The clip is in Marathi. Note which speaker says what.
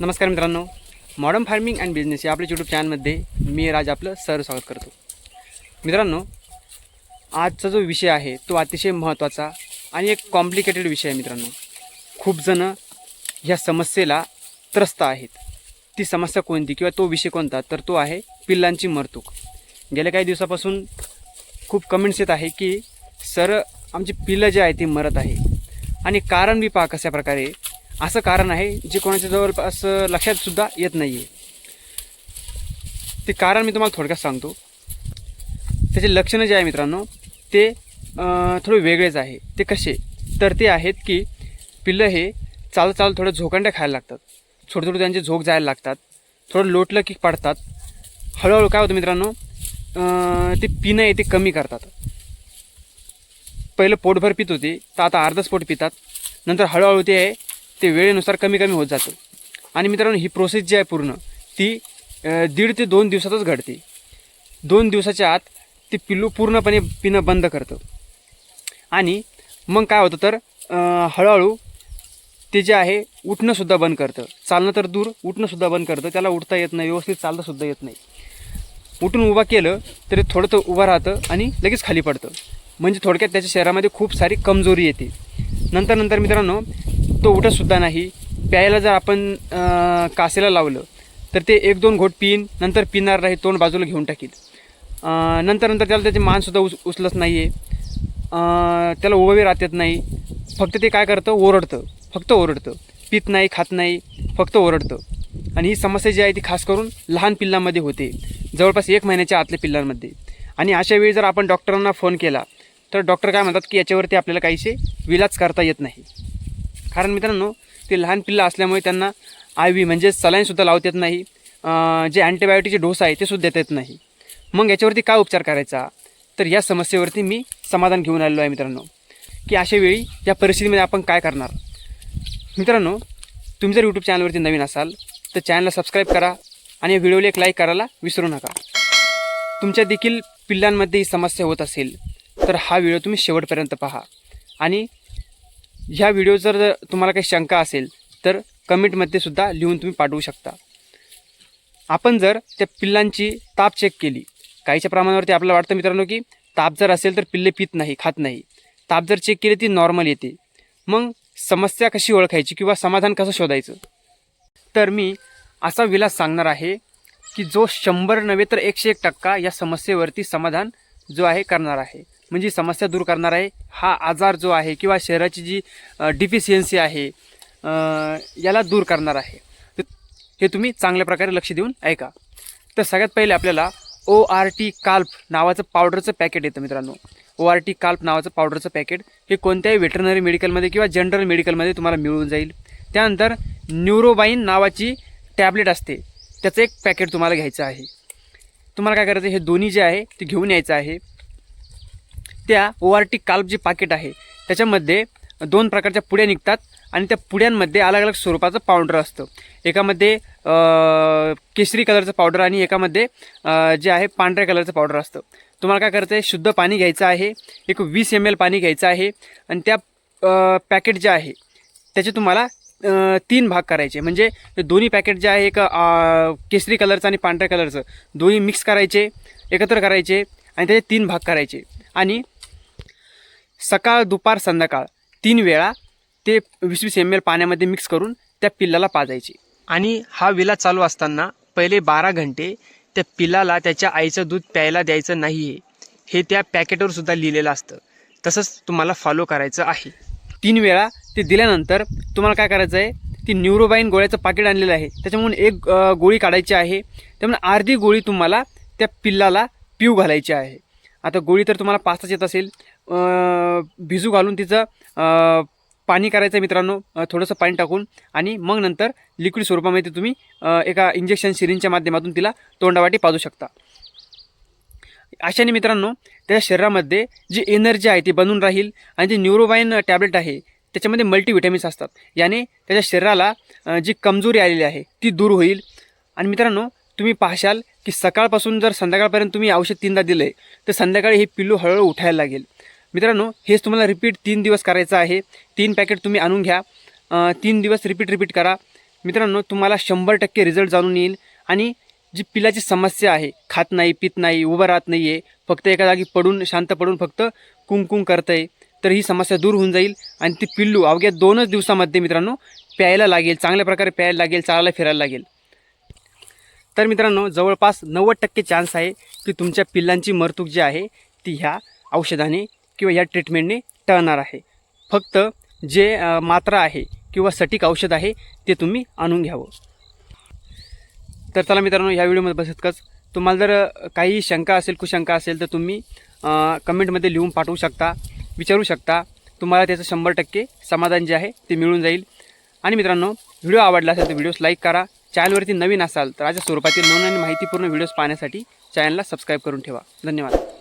Speaker 1: नमस्कार मित्रांनो. मॉडर्न फार्मिंग अँड बिझनेस या आपल्या यूट्यूब चॅनलमध्ये मी राज आपलं सर स्वागत करतो. मित्रांनो आजचा जो विषय आहे तो अतिशय महत्त्वाचा आणि एक कॉम्प्लिकेटेड विषय आहे मित्रांनो. खूप जणं ह्या समस्येला त्रस्त आहेत. ती समस्या कोणती किंवा तो विषय कोणता तर तो आहे पिल्लांची मरतूक. गेल्या काही दिवसापासून खूप कमेंट्स येत आहे की सर आमची पिल्लं जे आहे ती मरत आहे. आणि कारण बी पहा कशा प्रकारे असं कारण आहे जे कोणाच्या जवळपास लक्षातसुद्धा येत नाही आहे ते कारण मी तुम्हाला थोडक्यात सांगतो. त्याचे लक्षणं जे आहे मित्रांनो ते थोडे वेगळेच आहे. ते कसे? तर ते आहेत की पिल्लं हे चालत चालत थोडं झोकांड्या खायला लागतात. छोटे छोटे त्यांचे झोक जायला लागतात. थोडं लोटलं की पडतात. हळूहळू काय होतं मित्रांनो ते पिणं आहे ते कमी करतात. पहिलं पोटभर पित होते तर आता अर्धच पोट पितात. नंतर हळूहळू ते आहे ते वेळेनुसार कमी कमी होत जातं. आणि मित्रांनो ही प्रोसेस जी आहे पूर्ण ती दीड ते दोन दिवसातच घडते. दोन दिवसाच्या आत ते पिल्लू पूर्णपणे पिणं बंद करतं. आणि मग काय होतं तर हळूहळू ते जे आहे उठणंसुद्धा बंद करतं. चालणं तर दूर उठणंसुद्धा बंद करतं. त्याला उठता येत नाही व्यवस्थित चालतासुद्धा येत नाही. उठून उभा केलं तरी थोडं तर उभं राहतं आणि लगेच खाली पडतं. म्हणजे थोडक्यात त्याच्या शरीरामध्ये खूप सारी कमजोरी येते. नंतर नंतर मित्रांनो तो उठतसुद्धा नाही. प्यायला जर आपण कासेला लावलं तर ते एक दोन घोट पिन नंतर पिणार नाही तोंड बाजूला घेऊन टाकील नंतर नंतर त्याला त्याचे मानसुद्धा उच उचलत नाही आहे त्याला उभे राहत येत नाही. फक्त ते काय करतं? ओरडतं. फक्त ओरडतं. पित नाही खात नाही फक्त ओरडतं. आणि ही समस्या जी आहे ती खास करून लहान पिल्लांमध्ये होते. जवळपास एक महिन्याच्या आतल्या पिल्लांमध्ये. आणि अशा वेळी जर आपण डॉक्टरांना फोन केला तर डॉक्टर काय म्हणतात की याच्यावरती आपल्याला काहीसे विलाज करता येत नाही. कारण मित्रांनो ते लहान पिल्लं असल्यामुळे त्यांना आय व्ही म्हणजे सलाईनसुद्धा लावता येत नाही. जे अँटीबायोटिकचे डोस आहे ते सुद्धा देता येत नाही. मग याच्यावरती काय उपचार करायचा? तर या समस्येवरती मी समाधान घेऊन आलेलो आहे मित्रांनो की अशा वेळी या परिस्थितीमध्ये आपण काय करणार? मित्रांनो तुम्ही जर यूट्यूब चॅनलवरती नवीन असाल तर चॅनलला सबस्क्राईब करा आणि व्हिडिओला एक लाईक करायला विसरू नका. तुमच्या देखील पिल्लांमध्ये ही समस्या होत असेल तर हा व्हिडिओ तुम्ही शेवटपर्यंत पहा. आणि ह्या व्हिडिओ जर तुम्हाला काही शंका असेल तर कमेंटमध्ये सुद्धा लिहून तुम्ही पाठवू शकता. आपण जर त्या पिल्लांची ताप चेक केली काहीच्या प्रमाणावरती आपल्याला वाटतं मित्रांनो की ताप जर असेल तर पिल्ले पित नाही खात नाही. ताप जर चेक केली ती नॉर्मल येते. मग समस्या कशी ओळखायची किंवा समाधान कसं शोधायचं? तर मी असा विलास सांगणार आहे की जो शंभर नव्हे तर एकशे एक टक्का या समस्येवरती समाधान जो आहे करणार आहे. म्हणजे समस्या दूर करणार आहे. हा आजार जो आहे किंवा शहराची जी डिफिशियन्सी आहे याला दूर करणार आहे. तर हे तुम्ही चांगल्या प्रकारे लक्ष देऊन ऐका. तर सगळ्यात पहिले आपल्याला ओ आर टी काल्प नावाचं पावडरचं पॅकेट येतं मित्रांनो. ओ आर टी काल्प नावाचं पावडरचं पॅकेट हे कोणत्याही व्हेटरनरी मेडिकलमध्ये किंवा जनरल मेडिकलमध्ये तुम्हाला मिळून जाईल. त्यानंतर न्यूरोबाईन नावाची टॅबलेट असते. त्याचं एक पॅकेट तुम्हाला घ्यायचं आहे. तुम्हाला काय करायचं हे दोन्ही जे आहे ते घेऊन यायचं आहे. त्या ओ आर टी काल्प जे पाकिट आहे. त्याच्यामध्ये दोन प्रकारच्या पुड्या निघतात आणि त्या पुड्यांमध्ये अलग अलग स्वरूपाचं पावडर असतं. एकामध्ये केशरी कलरचं पावडर आणि एकामध्ये जे आहे पांढऱ्या कलरचं पावडर असतं. तुम्हाला काय करायचं आहे शुद्ध पाणी घ्यायचं आहे. एक वीस एम एल पाणी घ्यायचं आहे. आणि त्या पॅकेट जे आहे त्याचे तुम्हाला तीन भाग करायचे. म्हणजे दोन्ही पॅकेट जे आहे एक केसरी कलरचं आणि पांढऱ्या कलरचं दोन्ही मिक्स करायचे एकत्र करायचे आणि त्याचे तीन भाग करायचे. आणि सकाळ दुपार संध्याकाळ. तीन वेळा ते वीस वीस एम एल पाण्यामध्ये मिक्स करून त्या पिल्लाला पाजायचे. आणि हा विला चालू असताना पहिले बारा घंटे त्या पिल्लाला त्याच्या आईचं दूध प्यायला द्यायचं नाही आहे हे त्या पॅकेटवर सुद्धा लिहिलेलं असतं. तसंच तुम्हाला फॉलो करायचं आहे. तीन वेळा ते दिल्यानंतर तुम्हाला काय करायचं आहे? ती न्यूरोबाईन गोळ्याचं पाकिट आणलेलं आहे. त्याच्यामधून एक गोळी काढायची आहे. त्यामुळे अर्धी गोळी तुम्हाला त्या पिल्लाला पिऊ घालायची आहे. आता गोळी तर तुम्हाला पाचताच येत असेल. भिजू घालून तिचं पाणी करायचं मित्रांनो. थोडंसं पाणी टाकून आणि मग नंतर लिक्विड स्वरूपामध्ये तुम्ही एका इंजेक्शन सिरिंजच्या माध्यमातून तिला तोंडावाटी पाजू शकता. अशाने मित्रांनो त्याच्या शरीरामध्ये जी एनर्जी आहे ती बनून राहील आणि जी न्यूरोबाईन टॅबलेट आहे त्याच्यामध्ये मल्टीव्हिटॅमिन्स असतात. याने त्याच्या शरीराला जी कमजोरी आलेली आहे ती दूर होईल. आणि मित्रांनो तुम्ही पाहशाल की सकाळपासून जर संध्याकाळपर्यंत तुम्ही औषध तीनदा दिलं आहे तर संध्याकाळी हे पिल्लू हळूहळू उठायला लागेल. मित्रांनो हेच तुम्हाला रिपीट तीन दिवस करायचं आहे. तीन पॅकेट तुम्ही आणून घ्या. तीन दिवस रिपीट रिपीट करा. मित्रांनो तुम्हाला शंभर टक्के रिझल्ट जाणून येईल. आणि जी पिलाची समस्या आहे खात नाही पित नाही उभं राहत नाही आहे फक्त एका जागी पडून शांत पडून फक्त कुंकुम करतं आहे तर ही समस्या दूर होऊन जाईल. आणि ती पिल्लू अवघ्या दोनच दिवसामध्ये मित्रांनो प्यायला लागेल. चांगल्या प्रकारे प्यायला लागेल चालायला फिरायला लागेल. तर मित्रांनो जवळपास नव्वद टक्के चान्स आहे की तुमच्या पिल्लांची मरतूक जी आहे ती ह्या औषधाने किंवा ह्या ट्रीटमेंटने टळणार आहे. फक्त जे मात्रा आहे किंवा सटीक औषध आहे ते तुम्ही आणून घ्यावं. तर चला मित्रांनो ह्या व्हिडिओमध्ये बस इतकंच तुम्हाला जर काही शंका असेल कुशंका असेल तर तुम्ही कमेंटमध्ये लिहून पाठवू शकता विचारू शकता. तुम्हाला त्याचं शंभर टक्के समाधान जे आहे ते मिळून जाईल. आणि मित्रांनो व्हिडिओ आवडला असेल तर व्हिडिओज लाईक करा. चॅनलवरती नवीन असाल तर अशा स्वरूपातील नवनवीन माहितीपूर्ण व्हिडिओज पाहण्यासाठी चॅनलला सबस्क्राईब करून ठेवा. धन्यवाद.